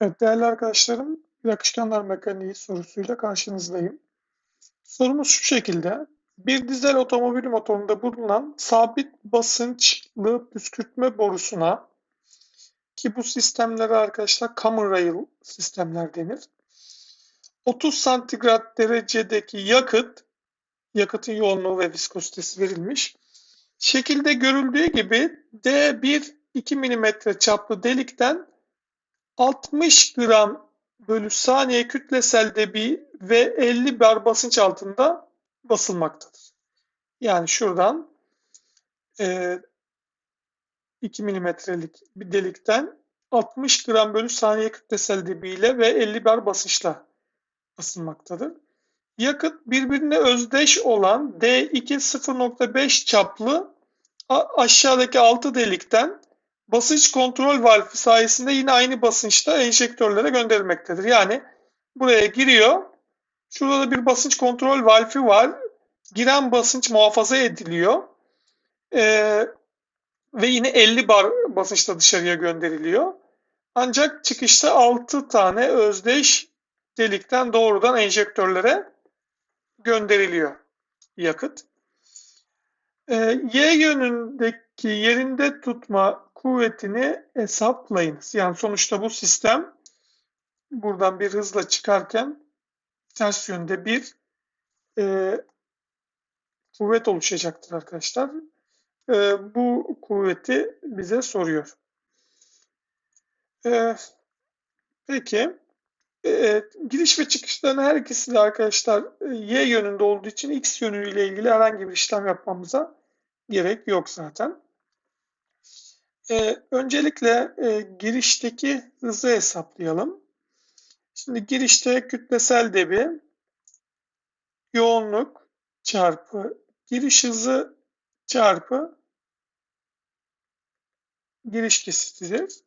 Evet değerli arkadaşlarım, bir akışkanlar mekaniği sorusuyla karşınızdayım. Sorumuz şu şekilde. Bir dizel otomobil motorunda bulunan sabit basınçlı püskürtme borusuna ki bu sistemlere arkadaşlar common rail sistemler denir. 30 santigrat derecedeki yakıt, yakıtın yoğunluğu ve viskozitesi verilmiş. Şekilde görüldüğü gibi D1 2 mm çaplı delikten 60 gram bölü saniye kütlesel debi ve 50 bar basınç altında basılmaktadır. Yani şuradan e, 2 milimetrelik bir delikten 60 gram bölü saniye kütlesel debiyle ve 50 bar basınçla basılmaktadır. Yakıt birbirine özdeş olan D2 0.5 çaplı aşağıdaki 6 delikten basınç kontrol valfi sayesinde yine aynı basınçta enjektörlere gönderilmektedir. Yani buraya giriyor. Şurada da bir basınç kontrol valfi var. Giren basınç muhafaza ediliyor. Ee, ve yine 50 bar basınçta dışarıya gönderiliyor. Ancak çıkışta 6 tane özdeş delikten doğrudan enjektörlere gönderiliyor yakıt. Ee, y yönündeki yerinde tutma kuvvetini hesaplayınız. Yani sonuçta bu sistem buradan bir hızla çıkarken ters yönde bir e, kuvvet oluşacaktır arkadaşlar. E, bu kuvveti bize soruyor. E, peki e, giriş ve çıkışların her ikisi de arkadaşlar e, y yönünde olduğu için x yönüyle ilgili herhangi bir işlem yapmamıza gerek yok zaten. Ee, öncelikle e, girişteki hızı hesaplayalım. Şimdi girişte kütlesel debi yoğunluk çarpı giriş hızı çarpı giriş kesitidir.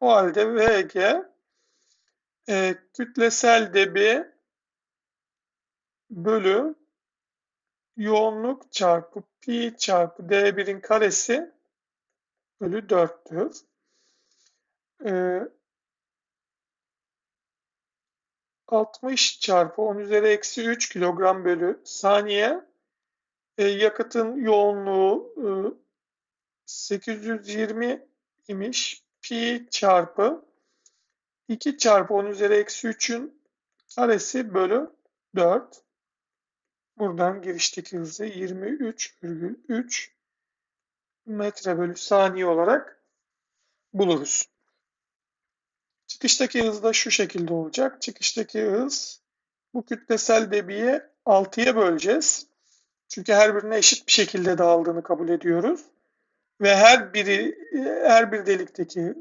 O halde VG e, kütlesel debi bölü yoğunluk çarpı pi çarpı d1'in karesi bölü 4'tür. Ee, 60 çarpı 10 üzeri eksi 3 kilogram bölü saniye. E, yakıtın yoğunluğu e, 820 imiş. Pi çarpı 2 çarpı 10 üzeri eksi 3'ün karesi bölü 4. Buradan girişteki hızı 23,3 metre bölü saniye olarak buluruz. Çıkıştaki hız da şu şekilde olacak. Çıkıştaki hız bu kütlesel debiyi 6'ya böleceğiz. Çünkü her birine eşit bir şekilde dağıldığını kabul ediyoruz. Ve her biri her bir delikteki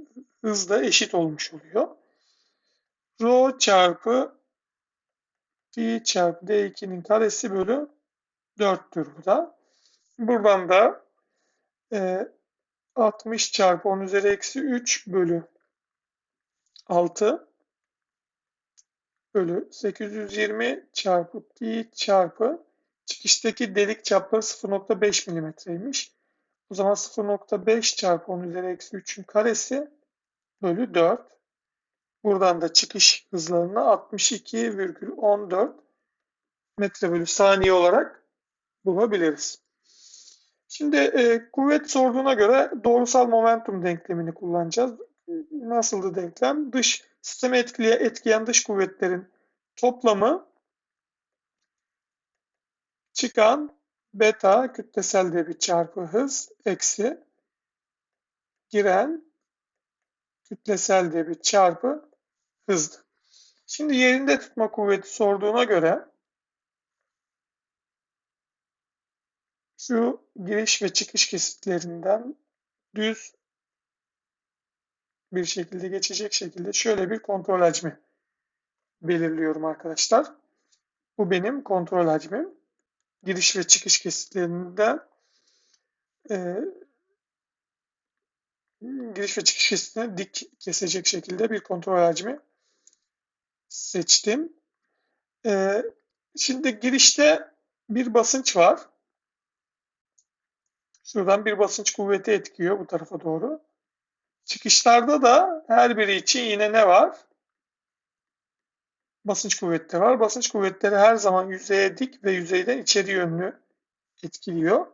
hız da eşit olmuş oluyor. Rho çarpı pi çarpı d2'nin karesi bölü 4'tür bu da. Buradan da e, 60 çarpı 10 üzeri eksi 3 bölü 6 bölü 820 çarpı pi çarpı çıkıştaki delik çapları 0.5 milimetreymiş. O zaman 0.5 çarpı 10 üzeri eksi 3'ün karesi bölü 4. Buradan da çıkış hızlarını 62,14 metre bölü saniye olarak bulabiliriz. Şimdi e, kuvvet sorduğuna göre doğrusal momentum denklemini kullanacağız. Nasıldı denklem? Dış sisteme etkileye, etkileyen dış kuvvetlerin toplamı çıkan beta kütlesel debi çarpı hız eksi giren kütlesel debi çarpı hızdı. Şimdi yerinde tutma kuvveti sorduğuna göre Şu giriş ve çıkış kesitlerinden düz bir şekilde geçecek şekilde şöyle bir kontrol hacmi belirliyorum arkadaşlar. Bu benim kontrol hacmim. Giriş ve çıkış kesitlerinde e, giriş ve çıkış kesitini dik kesecek şekilde bir kontrol hacmi seçtim. E, şimdi girişte bir basınç var. Şuradan bir basınç kuvveti etkiyor bu tarafa doğru. Çıkışlarda da her biri için yine ne var? basınç kuvvetleri var. Basınç kuvvetleri her zaman yüzeye dik ve yüzeyden içeri yönlü etkiliyor.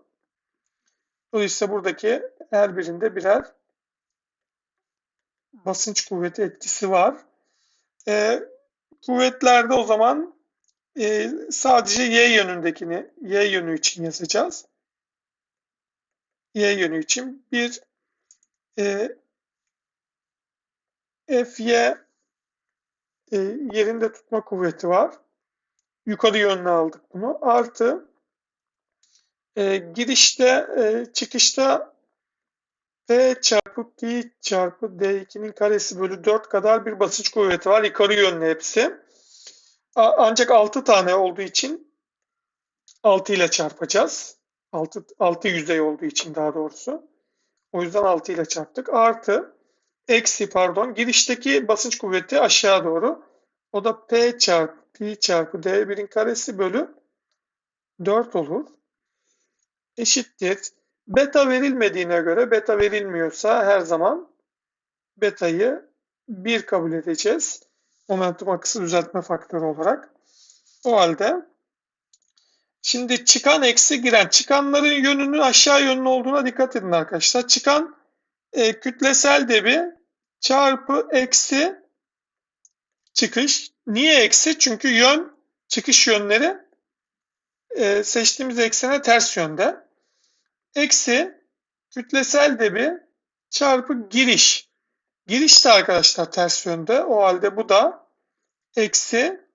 Dolayısıyla buradaki her birinde birer basınç kuvveti etkisi var. E, kuvvetlerde o zaman e, sadece y yönündekini y yönü için yazacağız. Y yönü için bir e, Fy e, yerinde tutma kuvveti var. Yukarı yönlü aldık bunu. Artı e, girişte, e, çıkışta P çarpı Pi çarpı D2'nin karesi bölü 4 kadar bir basınç kuvveti var. Yukarı yönlü hepsi. Ancak 6 tane olduğu için 6 ile çarpacağız. 6, 6 yüzey olduğu için daha doğrusu. O yüzden 6 ile çarptık. Artı eksi pardon girişteki basınç kuvveti aşağı doğru. O da P çarpı Pi çarpı D1'in karesi bölü 4 olur. Eşittir. Beta verilmediğine göre beta verilmiyorsa her zaman betayı 1 kabul edeceğiz. Momentum akısı düzeltme faktörü olarak. O halde şimdi çıkan eksi giren çıkanların yönünün aşağı yönlü olduğuna dikkat edin arkadaşlar. Çıkan e, kütlesel debi çarpı eksi çıkış. Niye eksi? Çünkü yön çıkış yönleri e, seçtiğimiz eksene ters yönde. Eksi kütlesel debi çarpı giriş. Giriş de arkadaşlar ters yönde. O halde bu da eksi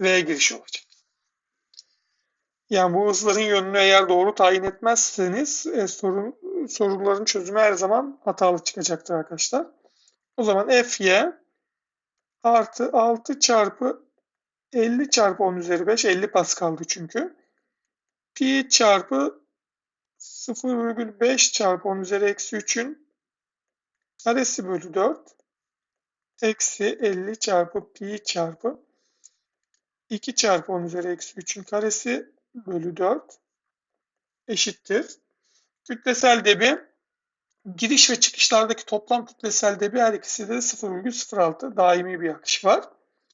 V giriş olacak. Yani bu hızların yönünü eğer doğru tayin etmezseniz e, sorun, soruların çözümü her zaman hatalı çıkacaktır arkadaşlar. O zaman Fy artı 6 çarpı 50 çarpı 10 üzeri 5 50 Pascal'dı çünkü. Pi çarpı 0,5 çarpı 10 üzeri eksi 3'ün karesi bölü 4 eksi 50 çarpı pi çarpı 2 çarpı 10 üzeri eksi 3'ün karesi bölü 4 eşittir. Kütlesel debi giriş ve çıkışlardaki toplam kütlesel debi her ikisi de 0,06 daimi bir akış var.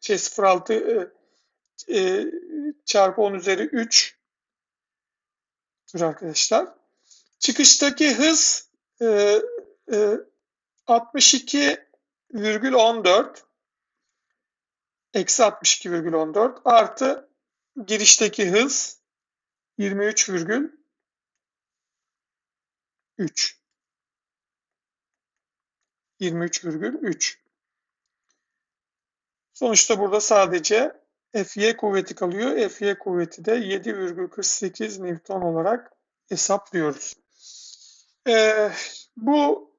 Şey 0,6 e, e, çarpı 10 üzeri 3 arkadaşlar. Çıkıştaki hız e, e, 62,14 eksi 62,14 artı girişteki hız 23,3 23,3 Sonuçta burada sadece Fy kuvveti kalıyor. Fy kuvveti de 7,48 Newton olarak hesaplıyoruz. Ee, bu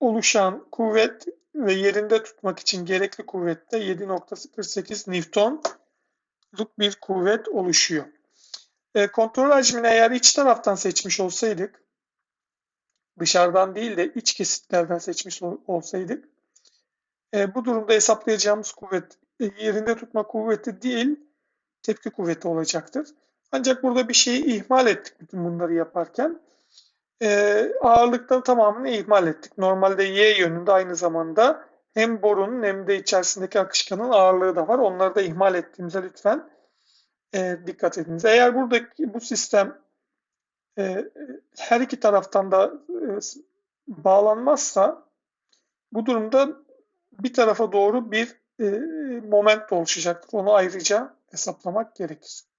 oluşan kuvvet ve yerinde tutmak için gerekli kuvvette 7.48 Newton'luk bir kuvvet oluşuyor. E, kontrol hacmini eğer iç taraftan seçmiş olsaydık, dışarıdan değil de iç kesitlerden seçmiş olsaydık, e, bu durumda hesaplayacağımız kuvvet e, yerinde tutma kuvveti değil, tepki kuvveti olacaktır. Ancak burada bir şeyi ihmal ettik bütün bunları yaparken. Ee, ağırlıkların tamamını ihmal ettik. Normalde y yönünde aynı zamanda hem borunun hem de içerisindeki akışkanın ağırlığı da var. Onları da ihmal ettiğimize lütfen e, dikkat ediniz. Eğer buradaki bu sistem e, her iki taraftan da e, bağlanmazsa bu durumda bir tarafa doğru bir e, moment oluşacaktır. Onu ayrıca hesaplamak gerekir.